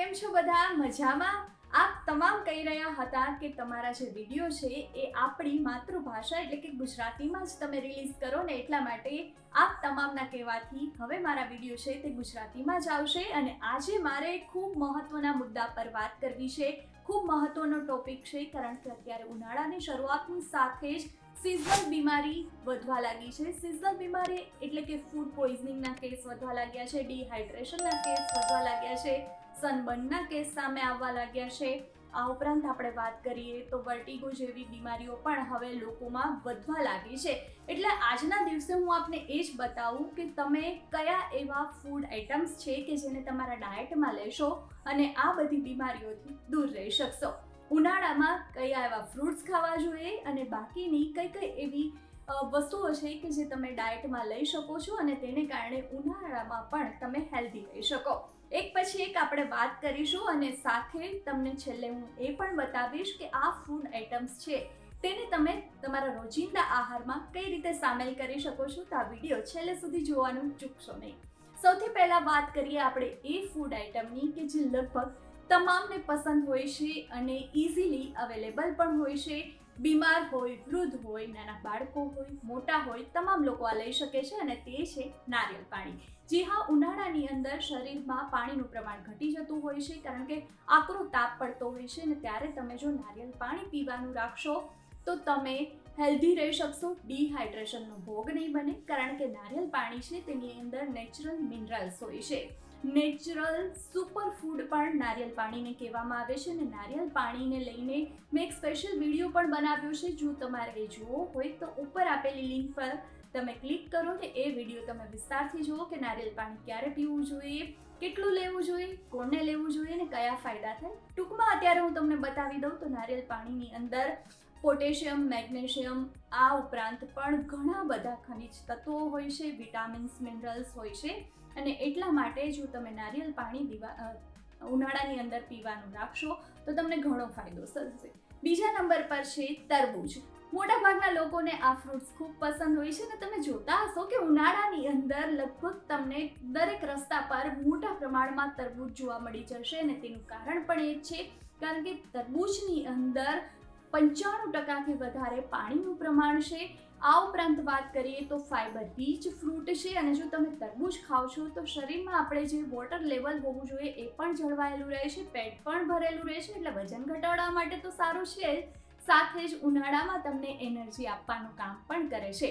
કેમ છો બધા? મજામાં? આપ તમામ કહી રહ્યા હતા કે તમારા જે વીડિયો છે એ આપણી માતૃભાષા એટલે કે ગુજરાતીમાં જ તમે રિલીઝ કરો ને એટલા માટે આપ તમામના કહેવાથી હવે મારા વીડિયો છે તે ગુજરાતીમાં જ આવશે અને આજે મારે ખૂબ મહત્વના મુદ્દા પર વાત કરવી છે. ખૂબ મહત્વનો ટોપિક છે કારણ કે અત્યારે ઉનાળાની શરૂઆતની સાથે જ સિઝનલ બીમારી વધવા લાગી છે. સિઝનલ બીમારી એટલે કે ફૂડ પોઈઝનિંગના કેસ વધવા લાગ્યા છે ડિહાઇડ્રેશનના કેસ વધવા લાગ્યા છે. સનબર્નના કેસ સામે આવવા લાગ્યા છે. આ ઉપરાંત આપણે વાત કરીએ તો વર્ટિગો જેવી બીમારીઓ પણ હવે લોકોમાં વધવા લાગી છે. એટલે આજના દિવસે હું આપને એ જ બતાવું કે તમે કયા એવા ફૂડ આઇટમ્સ છે કે જેને તમારા ડાયટમાં લેશો અને આ બધી બીમારીઓથી દૂર રહી શકશો. ઉનાળામાં કયા એવા ફ્રૂટ્સ ખાવા જોઈએ અને બાકીની કઈ કઈ એવી વસ્તુઓ છે કે જે તમે ડાયટમાં લઈ શકો છો અને તેને કારણે ઉનાળામાં પણ તમે હેલ્ધી રહી શકો. એક પછી એક આપણે વાત કરીશું અને સાથે તમને છેલ્લે હું એ પણ બતાવીશ કે આ ફૂડ આઇટમ્સ છે, તેને તમે તમારા રોજિંદા આહારમાં કઈ રીતે સામેલ કરી શકો છો તો આ વીડિયો છેલ્લે સુધી જોવાનું ચૂકશો નહીં. સૌથી પહેલાં વાત કરીએ આપણે એ ફૂડ આઇટમની કે જે લગભગ તમામને પસંદ હોય છે અને ઇઝીલી અવેલેબલ પણ હોય છે. બીમાર હોય, વૃદ્ધ હોય, નાના બાળકો હોય, મોટા હોય, તમામ લોકો આ લઈ શકે છે અને તે છે નારિયેળ પાણી. જી હા, ઉનાળાની અંદર શરીરમાં પાણીનું પ્રમાણ ઘટી જતું હોય છે, કારણ કે આકરો તાપ પડતો હોય છે અને ત્યારે તમે જો નારિયેળ પાણી પીવાનું રાખશો, તો તમે હેલ્ધી રહી શકશો, ડિહાઇડ્રેશનનો ભોગ નહીં બને, કારણ કે નારિયેળ પાણી છે તેની અંદર નેચરલ મિનરલ્સ હોય છે. નેચરલ સુપર ફૂડ પણ નારિયેલ પાણીને કહેવામાં આવે છે અને નારિયેળ પાણીને લઈને મેં એક સ્પેશિયલ વીડિયો પણ બનાવ્યો છે. જો તમારે એ જોવો હોય તો ઉપર આપેલી લિંક પર તમે ક્લિક કરો ને એ વીડિયો તમે વિસ્તારથી જુઓ કે નારિયેળ પાણી ક્યારે પીવું જોઈએ, કેટલું લેવું જોઈએ, કોને લેવું જોઈએ ને કયા ફાયદા થાય. ટૂંકમાં અત્યારે હું તમને બતાવી દઉં તો નારિયેળ પાણીની અંદર પોટેશિયમ, મેગ્નેશિયમ આ ઉપરાંત પણ ઘણા બધા ખનિજ તત્વો હોય છે, વિટામિન્સ, મિનરલ્સ હોય છે અને એટલા માટે જો તમે નારિયેળ પાણી દીવા ઉનાળાની અંદર પીવાનું રાખશો તો તમને ઘણો ફાયદો થશે. બીજા નંબર પર છે તરબૂચ. મોટાભાગના લોકોને આ ફ્રૂટ્સ ખૂબ પસંદ હોય છે ને તમે જોતા હશો કે ઉનાળાની અંદર લગભગ તમને દરેક રસ્તા પર મોટા પ્રમાણમાં તરબૂચ જોવા મળી જશે અને તેનું કારણ પણ એ છે. કારણ કે તરબૂચની અંદર પંચાણું ટકાથી વધારે પાણીનું પ્રમાણ છે. આ ઉપરાંત વાત કરીએ તો ફાઇબર રીચ ફ્રૂટ છે અને જો તમે તરબૂચ ખાઓ છો તો શરીરમાં આપણે જે વોટર લેવલ હોવું જોઈએ એ પણ જળવાયેલું રહે છે, પેટ પણ ભરેલું રહે છે, એટલે વજન ઘટાડવા માટે તો સારું છે. સાથે જ ઉનાળામાં તમને એનર્જી આપવાનું કામ પણ કરે છે.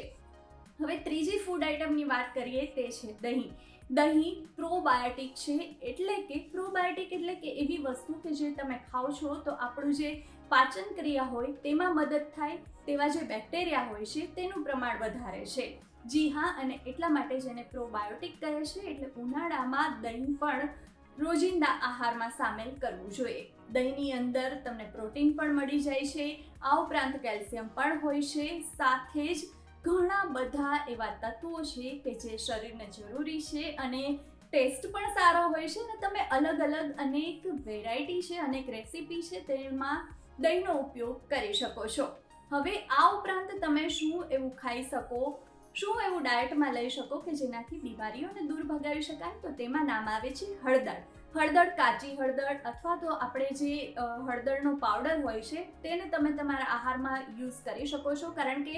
હવે ત્રીજી ફૂડ આઇટમની વાત કરીએ તે છે દહીં. દહીં પ્રોબાયોટિક છે, એટલે કે પ્રોબાયોટિક એટલે કે એવી વસ્તુ કે જે તમે ખાઓ છો તો આપણું જે પાચન ક્રિયા હોય, તેમાં મદદ થાય તેવા જે બેક્ટેરિયા હોય છે, તેનું પ્રમાણ વધારે છે. જી હા, અને એટલા માટે જેને પ્રોબાયોટિક કહે છે, એટલે ઉનાળામાં દહીં પણ રોજિંદા આહારમાં સામેલ કરવું જોઈએ. દહીંની અંદર તમને પ્રોટીન પણ મળી જાય છે, આ ઉપરાંત કેલ્શિયમ પણ હોય છે, સાથે જ ઘણા બધા એવા તત્વો છે કે જે શરીરને જરૂરી છે અને ટેસ્ટ પણ સારો હોય છે અને તમે અલગ અલગ અનેક વેરાયટી છે, અનેક રેસીપી છે, તેમાં દહીંનો ઉપયોગ કરી શકો છો. હવે આ ઉપરાંત તમે શું એવું ખાઈ શકો, શું એવું ડાયટમાં લઈ શકો કે જેનાથી બીમારીઓને દૂર ભગાવી શકાય? તો તેમાં નામ આવે છે હળદર. હળદર કાચી હળદર અથવા તો આપણે જે હળદરનો પાવડર હોય છે, તેને તમે તમારા આહારમાં યુઝ કરી શકો છો. કારણ કે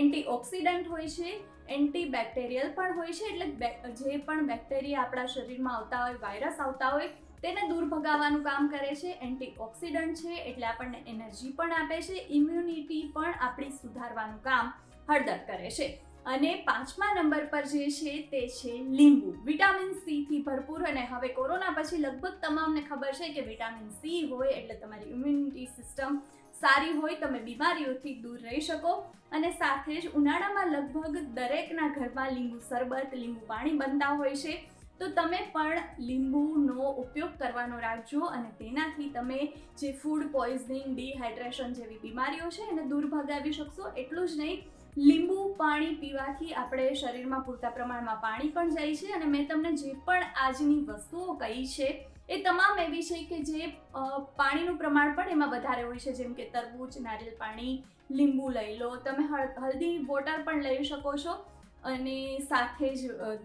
એન્ટીઓક્સિડન્ટ હોય છે એન્ટી બેક્ટેરિયલ પણ હોય છે, એટલે જે પણ બેક્ટેરિયા આપણા શરીરમાં આવતા હોય, વાયરસ આવતા હોય તેને દૂર ભગાવવાનું કામ કરે છે, એન્ટીઓક્સિડન્ટ છે, એટલે આપણને એનર્જી પણ આપે છે, ઇમ્યુનિટી પણ આપણી સુધારવાનું કામ હળદર કરે છે. અને પાંચમા નંબર પર જે છે તે છે લીંબુ. વિટામિન સી થી ભરપૂર અને હવે કોરોના પછી લગભગ તમામને ખબર છે કે વિટામિન સી હોય એટલે તમારી ઇમ્યુનિટી સિસ્ટમ સારી હોય, તમે બીમારીઓથી દૂર રહી શકો. અને સાથે જ ઉનાળામાં લગભગ દરેકના ઘરમાં લીંબુ શરબત, લીંબુ પાણી બનતા હોય છે. તો તમે પણ લીંબુનો ઉપયોગ કરવાનો રાખજો અને તેનાથી તમે જે ફૂડ પોઈઝનિંગ ડિહાઇડ્રેશન જેવી બીમારીઓ છે એને દૂર ભગાવી શકશો. એટલું જ નહીં, લીંબુ પાણી પીવાથી આપણે શરીરમાં પૂરતા પ્રમાણમાં પાણી પણ જાય છે અને મેં તમને જે પણ આજની વસ્તુઓ કહી છે એ તમામ એવી છે કે જે પાણીનું પ્રમાણ પણ એમાં વધારે હોય છે. જેમ કે તરબૂચ નારિયેળ પાણી, લીંબુ લઈ લો. તમે હળ- હલ્દી વોટર પણ લઈ શકો છો. અને સાથે જ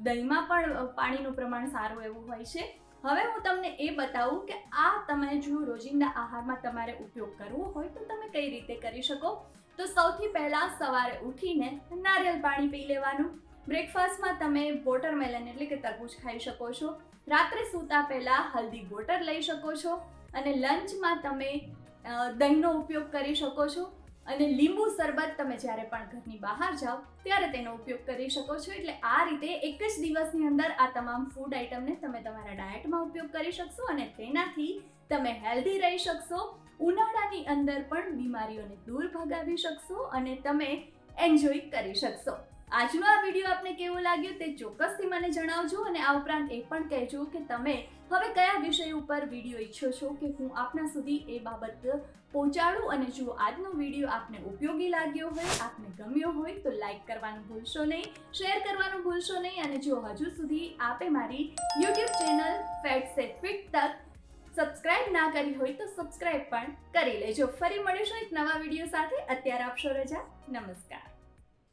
દહીંમાં પણ પાણીનું પ્રમાણ સારું એવું હોય છે. હવે હું તમને એ બતાવું કે આ તમે જો રોજિંદા આહારમાં તમારે ઉપયોગ કરવો હોય તો તમે કઈ રીતે કરી શકો? તો સૌથી પહેલાં સવારે ઉઠીને નારિયેળ પાણી પી લેવાનું. બ્રેકફાસ્ટમાં તમે વોટરમેલન એટલે કે તરબૂચ ખાઈ શકો છો. રાત્રે સૂતા પહેલાં હલ્દી વોટર લઈ શકો છો. અને લંચમાં તમે દહીંનો ઉપયોગ કરી શકો છો. અને લીંબુ શરબત તમે જ્યારે પણ ઘરની બહાર જાઓ, ત્યારે તેનો ઉપયોગ કરી શકો છો. એટલે આ રીતે એક જ દિવસની અંદર આ તમામ ફૂડ આઇટમને તમે તમારા ડાયટમાં ઉપયોગ કરી શકશો અને તેનાથી તમે હેલ્ધી રહી શકશો, ઉનાળાની અંદર પણ બીમારીઓને દૂર ભગાવી શકશો અને તમે એન્જોય કરી શકશો. આજનો આ વીડિયો આપને કેવો લાગ્યો તે ચોક્કસથી મને જણાવજો અને આ ઉપરાંત એ પણ કહેજો કે તમે હવે કયા વિષય ઉપર વીડિયો ઈચ્છો છો કે હું આપના સુધી એ બાબત પહોંચાડું અને જો આજનો વીડિયો આપને ઉપયોગી લાગ્યો હોય, આપને ગમ્યો હોય, તો લાઈક કરવાનું ભૂલશો નહીં શેર કરવાનું ભૂલશો નહીં અને જો હજુ સુધી આપે મારી યુટ્યુબ ચેનલ ફેટ સે ફિટ તક સબસ્ક્રાઇબ ના કરી હોય તો સબસ્ક્રાઇબ પણ કરી લેજો. ફરી મળીશું એક નવા વીડિયો સાથે. અત્યારે આપશો રજા. નમસ્કાર.